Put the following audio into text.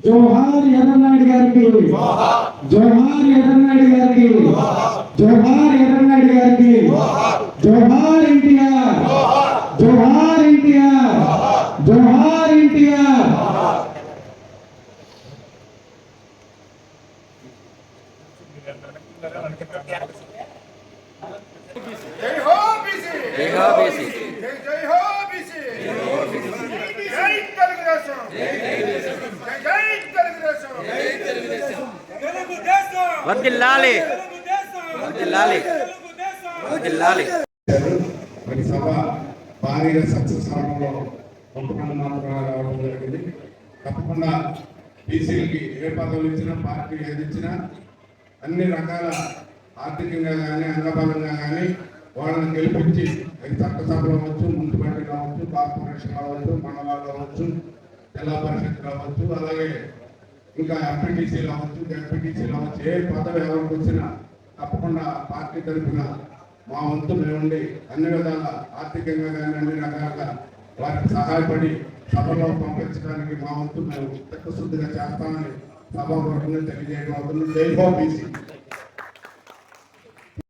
జోహార్ ఎర్రనాయుడు గారికి జోహార్ ఎర్రనాయుడు గారికి జోహార్ ఎర్రనాయుడు గారికి జోహార్ ఎన్టీఆర్ జోహార్ ఎన్టీఆర్ జోహార్ ఎన్టీఆర్ జై హో బీసీ జై హో బీసీ వర్దిల్లాలి. వర్దిల్లాలి. వర్దిల్లాలి. ప్రతి సభ భారీగా సక్సెస్ అవడంలో కొంతమంది మాత్రమే రావడం జరిగింది. తప్పకుండా బీసీలకి ఏ పదవులు ఇచ్చినా పార్టీ ఏది ఇచ్చినా అన్ని రకాల ఆర్థికంగా కానీ అంగబలంగా కానీ వాళ్ళని గెలిపించి అది చట్టసభలు అవ్వచ్చు మున్సిపాలిటీ కావచ్చు కార్పొరేషన్ కావచ్చు మండలాలు కావచ్చు జిల్లా పరిషత్ కావచ్చు అలాగే ఇంకా ఎంపీటీసీలు అవ్వచ్చు ఎంపీటీసీలు అవ్వచ్చు ఏ పదవి ఎవరికి వచ్చినా తప్పకుండా పార్టీ తరఫున మా వంతు మేముండి అన్ని విధాల ఆర్థికంగా కానీ అన్ని రకాలుగా వారికి సహాయపడి సభలో పంపించడానికి మా వంతు మేము చిత్తశుద్ధిగా చేస్తామని సభాపూర్వకంగా తెలియజేయడం అవుతుంది. జై హో బీసీ.